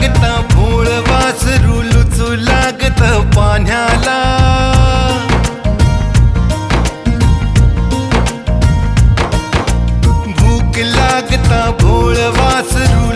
लागत भोळ वासरू लुचू लागत पाण्याला. भूक लागता भोळ वासरू